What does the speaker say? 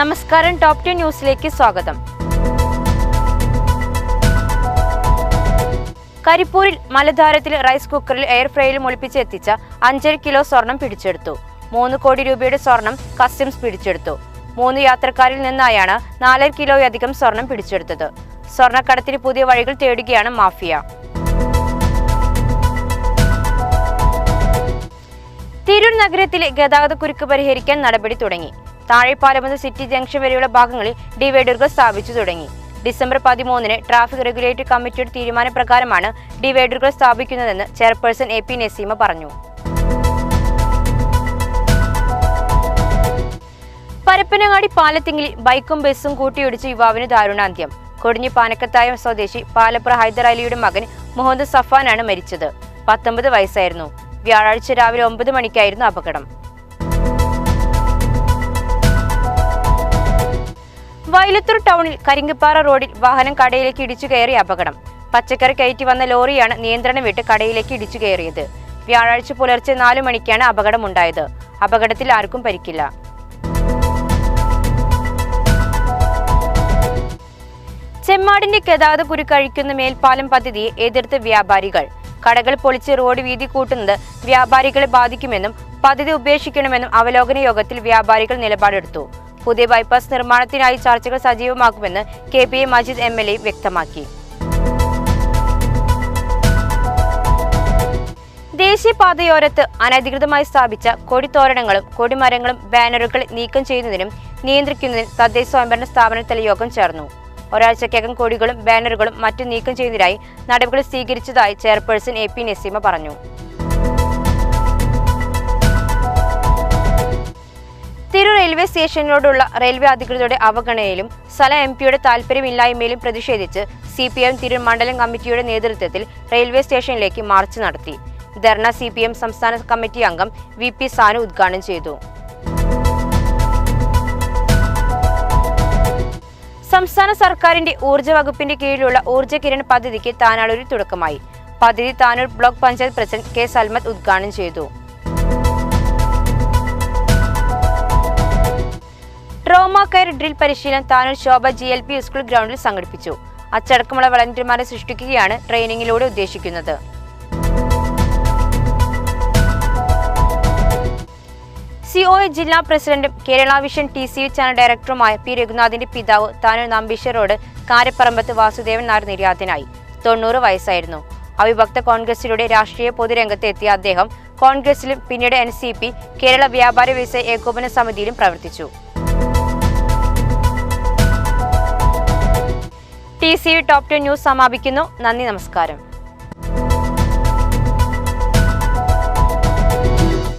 നമസ്കാരം top to ന്യൂസിലേക്ക് സ്വാഗതം. കരിപ്പൂരിൽ മലധാരത്തിൽ റൈസ് കുക്കറിൽ എയർ ഫ്രൈയിൽ ഒളിപ്പിച്ച് എത്തിച്ച അഞ്ചര കിലോ സ്വർണം പിടിച്ചെടുത്തു. മൂന്ന് കോടി രൂപയുടെ സ്വർണം കസ്റ്റംസ് പിടിച്ചെടുത്തു. മൂന്ന് യാത്രക്കാരിൽ നിന്നായാണ് നാലര കിലോയധികം സ്വർണം പിടിച്ചെടുത്തത്. സ്വർണക്കടത്തിന് പുതിയ വഴികൾ തേടുകയാണ് മാഫിയ. തിരൂർ നഗരത്തിലെ ഗതാഗത കുരുക്ക് പരിഹരിക്കാൻ നടപടി തുടങ്ങി. താഴെപ്പാലം മുതൽ സിറ്റി ജംഗ്ഷൻ വരെയുള്ള ഭാഗങ്ങളിൽ ഡിവൈഡറുകൾ സ്ഥാപിച്ചു തുടങ്ങി. ഡിസംബർ പതിമൂന്നിന് ട്രാഫിക് റെഗുലേറ്ററി കമ്മിറ്റിയുടെ തീരുമാനപ്രകാരമാണ് ഡിവൈഡറുകൾ സ്ഥാപിക്കുന്നതെന്ന് ചെയർപേഴ്സൺ എ പി നസീമ പറഞ്ഞു. പരപ്പനങ്ങാടി പാലത്തിങ്ങിൽ ബൈക്കും ബസ്സും കൂട്ടിയിടിച്ച് യുവാവിന് ദാരുണാന്ത്യം. കൊടിഞ്ഞി പാനക്കത്തായം സ്വദേശി പാലപ്പുറ ഹൈദർ അലിയുടെ മകൻ മുഹമ്മദ് സഫാനാണ് മരിച്ചത്. പത്തൊമ്പത് വയസ്സായിരുന്നു. വ്യാഴാഴ്ച രാവിലെ ഒമ്പത് മണിക്കായിരുന്നു അപകടം. വയലത്തൂർ ടൗണിൽ കരിങ്കപ്പാറ റോഡിൽ വാഹനം കടയിലേക്ക് ഇടിച്ചു കയറിയ അപകടം. പച്ചക്കറി കയറ്റി വന്ന ലോറിയാണ് നിയന്ത്രണം വിട്ട് കടയിലേക്ക് ഇടിച്ചു കയറിയത്. വ്യാഴാഴ്ച പുലർച്ചെ നാലു മണിക്കാണ് അപകടമുണ്ടായത് അപകടത്തിൽ ആർക്കും പരിക്കില്ല. ചെമ്മാടിന്റെ ഗതാഗത കുരുക്കഴിക്കുന്ന മേൽപ്പാലം പദ്ധതിയെ എതിർത്ത് വ്യാപാരികൾ. കടകൾ പൊളിച്ച് റോഡ് വീതി കൂട്ടുന്നത് വ്യാപാരികളെ ബാധിക്കുമെന്നും പദ്ധതി ഉപേക്ഷിക്കണമെന്നും അവലോകന യോഗത്തിൽ വ്യാപാരികൾ നിലപാടെടുത്തു. പുതിയ ബൈപ്പാസ് നിർമ്മാണത്തിനായി ചർച്ചകൾ സജീവമാക്കുമെന്ന് K P A Majeed M L A വ്യക്തമാക്കി. ദേശീയപാതയോരത്ത് അനധികൃതമായി സ്ഥാപിച്ച കൊടിത്തോരണങ്ങളും കൊടിമരങ്ങളും ബാനറുകൾ നീക്കം ചെയ്യുന്നതിനും നിയന്ത്രിക്കുന്നതിനും തദ്ദേശ സ്വയംഭരണ സ്ഥാപനത്തിലെ യോഗം ചേർന്നു. ഒരാഴ്ചക്കകം കൊടികളും ബാനറുകളും മറ്റും നീക്കം ചെയ്യുന്നതിനായി നടപടികൾ സ്വീകരിച്ചതായി ചെയർപേഴ്സൺ എ പി നസീമ പറഞ്ഞു. റെയിൽവേ സ്റ്റേഷനിലോടുള്ള റെയിൽവേ അധികൃതരുടെ അവഗണനയിലും സ്ഥല എം പിയുടെ താൽപര്യമില്ലായ്മയിലും പ്രതിഷേധിച്ച് സി പി എം തിരൂർ മണ്ഡലം കമ്മിറ്റിയുടെ നേതൃത്വത്തിൽ റെയിൽവേ സ്റ്റേഷനിലേക്ക് മാർച്ച് നടത്തി. ധർണ സി പി എം സംസ്ഥാന കമ്മിറ്റി അംഗം വി പി സാനു ഉദ്ഘാടനം ചെയ്തു. സംസ്ഥാന സർക്കാരിന്റെ ഊർജ വകുപ്പിന്റെ കീഴിലുള്ള ഊർജ കിരൺ പദ്ധതിക്ക് താനാളൂരിൽ തുടക്കമായി. പദ്ധതി Tanur block panchayat president K Salmath ഉദ്ഘാടനം ചെയ്തു. ട്രോമ കെയർ ഡ്രിൽ പരിശീലനം Tanur Shobha G L P school ഗ്രൗണ്ടിൽ സംഘടിപ്പിച്ചു. അച്ചടക്കമുള്ള വളണ്ടിയർമാരെ സൃഷ്ടിക്കുകയാണ് ട്രെയിനിങ്ങിലൂടെ ഉദ്ദേശിക്കുന്നത്. സി ഒ എ ജില്ലാ പ്രസിഡന്റും Kerala vision T C channel ഡയറക്ടറുമായ പി രഘുനാഥിന്റെ പിതാവ് താനൂർ നമ്പീശ്വരോട് കാരപ്പറമ്പത്ത് വാസുദേവൻ നായർ നിര്യാതനായി. തൊണ്ണൂറ് വയസ്സായിരുന്നു. അവിഭക്ത കോൺഗ്രസിലൂടെ രാഷ്ട്രീയ പൊതുരംഗത്ത് എത്തിയ അദ്ദേഹം കോൺഗ്രസിലും പിന്നീട് എൻ കേരള വ്യാപാര വ്യവസായ ഏകോപന സമിതിയിലും പ്രവർത്തിച്ചു. T C top ten news സമാപിക്കുന്നു. നന്ദി നമസ്കാരം.